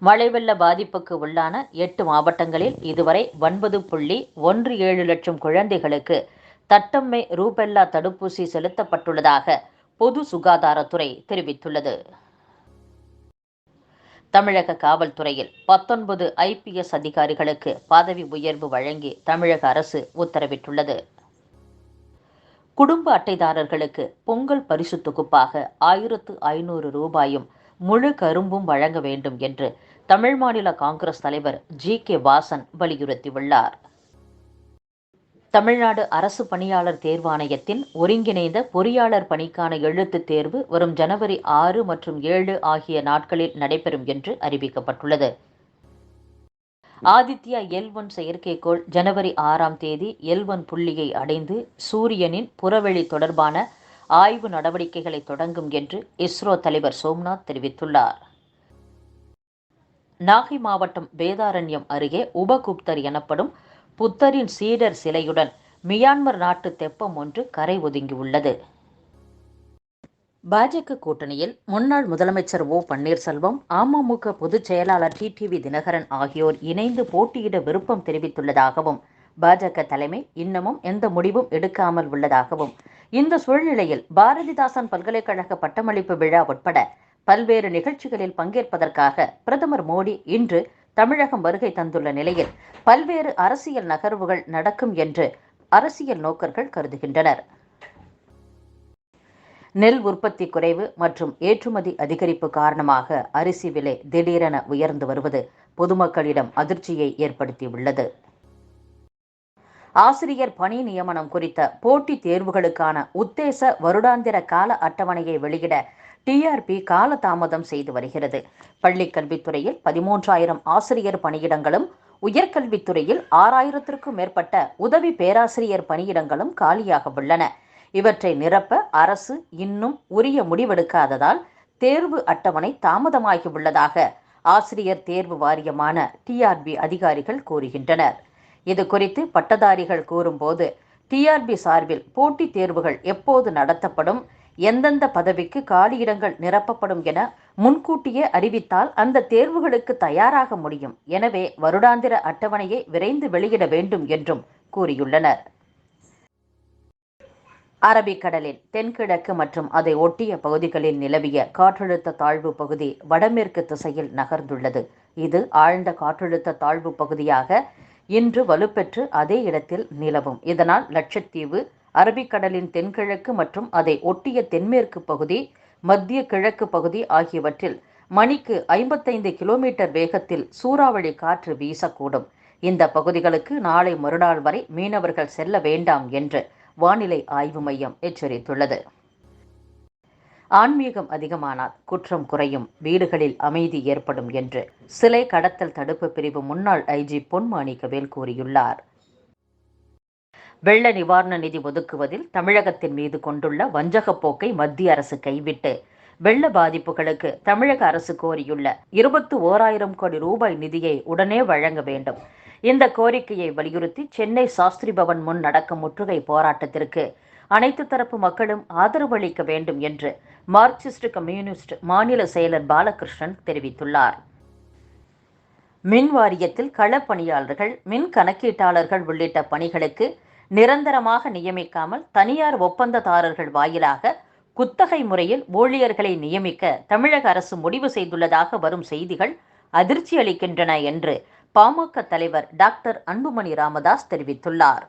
மழை வெள்ள பாதிப்புக்கு உள்ளான எட்டு மாவட்டங்களில் இதுவரை ஒன்பது புள்ளி ஒன்று ஏழு லட்சம் குழந்தைகளுக்கு தட்டம்மை ரூபெல்லா தடுப்பூசி செலுத்தப்பட்டுள்ளதாக பொது சுகாதாரத்துறை தெரிவித்துள்ளது. தமிழக காவல்துறையில் பத்தொன்பது ஐபிஎஸ் அதிகாரிகளுக்கு பதவி உயர்வு வழங்கி தமிழக அரசு உத்தரவிட்டுள்ளது. குடும்ப அட்டைதாரர்களுக்கு பொங்கல் பரிசு தொகுப்பாக ஆயிரத்து ஐநூறு ரூபாயும் முழு கரும்பும் வழங்க வேண்டும் என்று தமிழ் மாநில காங்கிரஸ் தலைவர் ஜி கே வாசன் வலியுறுத்தியுள்ளார். தமிழ்நாடு அரசு பணியாளர் தேர்வாணையத்தின் ஒருங்கிணைந்த பொறியாளர் பணிக்கான எழுத்துத் தேர்வு வரும் ஜனவரி ஆறு மற்றும் ஏழு ஆகிய நாட்களில் நடைபெறும் என்று அறிவிக்கப்பட்டுள்ளது. ஆதித்யா எல் ஒன் செயற்கைக்கோள் ஜனவரி ஆறாம் தேதி எல் ஒன் புள்ளியை அடைந்து சூரியனின் புறவெளி தொடர்பான ஆய்வு நடவடிக்கைகளை தொடங்கும் என்று இஸ்ரோ தலைவர் சோம்நாத் தெரிவித்துள்ளார். நாகை மாவட்டம் வேதாரண்யம் அருகே உபகுப்தர் எனப்படும் புத்தரின் சீடர் சிலையுடன் மியான்மர் நாட்டு தெப்பம் ஒன்று கரை ஒதுங்கியுள்ளது. பாஜக கூட்டணியில் முன்னாள் முதலமைச்சர் ஓ பன்னீர்செல்வம் அமமுக பொதுச் செயலாளர் டிடிவி தினகரன் ஆகியோர் இணைந்து போட்டியிட விருப்பம் தெரிவித்துள்ளதாகவும் பாஜக தலைமை இன்னமும் எந்த முடிவும் எடுக்காமல் உள்ளதாகவும் இந்த சூழ்நிலையில் பாரதிதாசன் பல்கலைக்கழக பட்டமளிப்பு விழா உட்பட பல்வேறு நிகழ்ச்சிகளில் பங்கேற்பதற்காக பிரதமர் மோடி இன்று தமிழகம் வருகை தந்துள்ள நிலையில் பல்வேறு அரசியல் நகர்வுகள் நடக்கும் என்று அரசியல் நோக்கர்கள் கருதுகின்றனர். நெல் உற்பத்தி குறைவு மற்றும் ஏற்றுமதி அதிகரிப்பு காரணமாக அரிசி விலை திடீரென உயர்ந்து வருவது பொதுமக்களிடம் அதிர்ச்சியை ஏற்படுத்தியுள்ளது. ஆசிரியர் பணி நியமனம் குறித்த போட்டித் தேர்வுகளுக்கான உத்தேச வருடாந்திர கால அட்டவணையை வெளியிட டிஆர்பி காலதாமதம் செய்து வருகிறது. பள்ளிக்கல்வித்துறையில் பதிமூன்றாயிரம் ஆசிரியர் பணியிடங்களும் உயர்கல்வித்துறையில் ஆறாயிரத்திற்கும் மேற்பட்ட உதவி பேராசிரியர் பணியிடங்களும் காலியாக உள்ளன. இவற்றை நிரப்ப அரசு இன்னும் உரிய முடிவெடுக்காததால் தேர்வு அட்டவணை தாமதமாகி உள்ளதாக ஆசிரியர் தேர்வு வாரியமான டிஆர்பி அதிகாரிகள் கூறுகின்றனர். இது குறித்து பட்டதாரிகள் கூறும்போது டிஆர்பி சார்பில் போட்டித் தேர்வுகள் எப்போது நடத்தப்படும் எந்தெந்த பதவிக்கு காலியிடங்கள் நிரப்பப்படும் என முன்கூட்டியே அறிவித்தால் அந்த தேர்வுகளுக்கு தயாராக முடியும். எனவே வருடாந்திர அட்டவணையை விரைந்து வெளியிட வேண்டும் என்றும் கூறியுள்ளனர். அரபிக்கடலின் தென்கிழக்கு மற்றும் அதை ஒட்டிய பகுதிகளில் நிலவிய காற்றழுத்த தாழ்வு பகுதி வடமேற்கு திசையில் நகர்ந்துள்ளது. இது ஆழ்ந்த காற்றழுத்த தாழ்வு பகுதியாக இன்று வலுப்பெற்று அதே இடத்தில் நிலவும். இதனால் லட்சத்தீவு அரபிக்கடலின் தென்கிழக்கு மற்றும் அதை ஒட்டிய தென்மேற்கு பகுதி மத்திய கிழக்கு பகுதி ஆகியவற்றில் மணிக்கு ஐம்பத்தைந்து கிலோமீட்டர் வேகத்தில் சூறாவளி காற்று வீசக்கூடும். இந்த பகுதிகளுக்கு நாளை மறுநாள் வரை மீனவர்கள் செல்ல வேண்டாம் என்று வானிலை ஆய்வு மையம் எச்சரித்துள்ளது. ஆன்மீகம் அதிகமானால் குற்றம் குறையும் வீடுகளில் அமைதி ஏற்படும் என்று சிலை கடத்தல் தடுப்பு பிரிவு முன்னாள் ஐஜி பொன்மாணிக்கவேல் கூறியுள்ளார். வெள்ள நிவாரண நிதி ஒதுக்குவதில் தமிழகத்தின் மீது கொண்டுள்ள வஞ்சகப் போக்கை மத்திய அரசு கைவிட்டு வெள்ள பாதிப்புகளுக்கு தமிழக அரசு கோரியுள்ள இருபத்து ஓராயிரம் கோடி ரூபாய் நிதியை உடனே வழங்க வேண்டும். இந்த கோரிக்கையை வலியுறுத்தி சென்னை சாஸ்திரி பவன் முன் நடக்கும் முற்றுகை போராட்டத்திற்கு அனைத்து தரப்பு மக்களும் ஆதரவு அளிக்க வேண்டும் என்று மார்க்சிஸ்ட் கம்யூனிஸ்ட் மாநில செயலர் பாலகிருஷ்ணன் தெரிவித்துள்ளார். மின் வாரியத்தில் களப்பணியாளர்கள் மின் கணக்கீட்டாளர்கள் உள்ளிட்ட பணிகளுக்கு நிரந்தரமாக நியமிக்காமல் தனியார் ஒப்பந்ததாரர்கள் வாயிலாக குத்தகை முறையில் ஊழியர்களை நியமிக்க தமிழக அரசு முடிவு செய்துள்ளதாக வரும் செய்திகள் அதிர்ச்சி அளிக்கின்றன என்று பாமக தலைவர் டாக்டர் அன்புமணி ராமதாஸ் தெரிவித்துள்ளார்.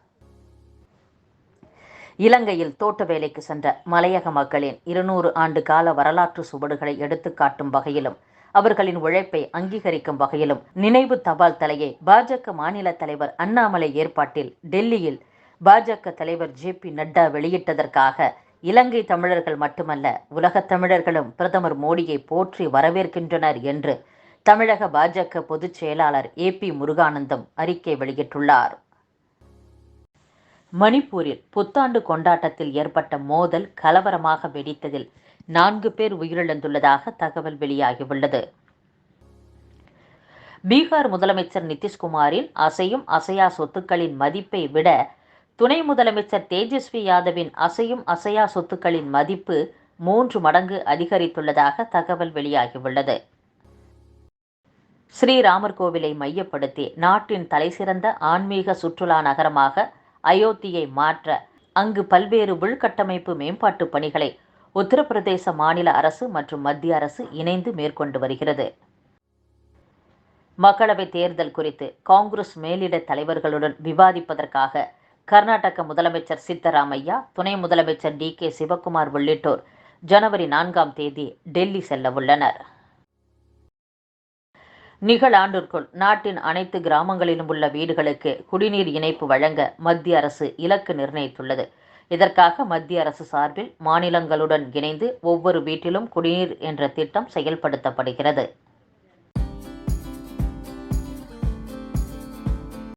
இலங்கையில் தோட்ட வேலைக்கு சென்ற மலையக மக்களின் இருநூறு ஆண்டு கால வரலாற்று சுவடுகளை எடுத்துக்காட்டும் வகையிலும் அவர்களின் உழைப்பை அங்கீகரிக்கும் வகையிலும் நினைவு தபால் தலையை பாஜக மாநில தலைவர் அண்ணாமலை ஏற்பாட்டில் டெல்லியில் பாஜக தலைவர் ஜே பி நட்டா வெளியிட்டதற்காக இலங்கை தமிழர்கள் மட்டுமல்ல உலகத் தமிழர்களும் பிரதமர் மோடியை போற்றி வரவேற்கின்றனர் என்று தமிழக பாஜக பொதுச் செயலாளர் ஏ பி முருகானந்தம் அறிக்கை வெளியிட்டுள்ளார். மணிப்பூரில் புத்தாண்டு கொண்டாட்டத்தில் ஏற்பட்ட மோதல் கலவரமாக வெடித்ததில் நான்கு பேர் உயிரிழந்துள்ளதாக தகவல் வெளியாகியுள்ளது. பீகார் முதலமைச்சர் நிதிஷ்குமாரின் அசையும் அசையா சொத்துக்களின் மதிப்பை விட துணை முதலமைச்சர் தேஜஸ்வி யாதவின் அசையும் அசையா சொத்துக்களின் மதிப்பு மூன்று மடங்கு அதிகரித்துள்ளதாக தகவல் வெளியாகியுள்ளது. ஸ்ரீராமர் கோவிலை மையப்படுத்தி நாட்டின் தலைசிறந்த ஆன்மீக சுற்றுலா நகரமாக அயோத்தியை மாற்ற அங்கு பல்வேறு உள்கட்டமைப்பு மேம்பாட்டு பணிகளை உத்தரப்பிரதேச மாநில அரசு மற்றும் மத்திய அரசு இணைந்து மேற்கொண்டு வருகிறது. மக்களவைத் தேர்தல் குறித்து காங்கிரஸ் மேலிட தலைவர்களுடன் விவாதிப்பதற்காக கர்நாடக முதலமைச்சர் சித்தராமையா துணை முதலமைச்சர் டி கே சிவக்குமார் உள்ளிட்டோர் ஜனவரி நான்காம் தேதி டெல்லி செல்ல உள்ளனர் நிகழாண்டிற்குள் நாட்டின் அனைத்து கிராமங்களிலும் உள்ள வீடுகளுக்கு குடிநீர் இணைப்பு வழங்க மத்திய அரசு இலக்கு நிர்ணயித்துள்ளது. இதற்காக மத்திய அரசு சார்பில் மாநிலங்களுடன் இணைந்து ஒவ்வொரு வீட்டிலும் குடிநீர் என்ற திட்டம் செயல்படுத்தப்படுகிறது.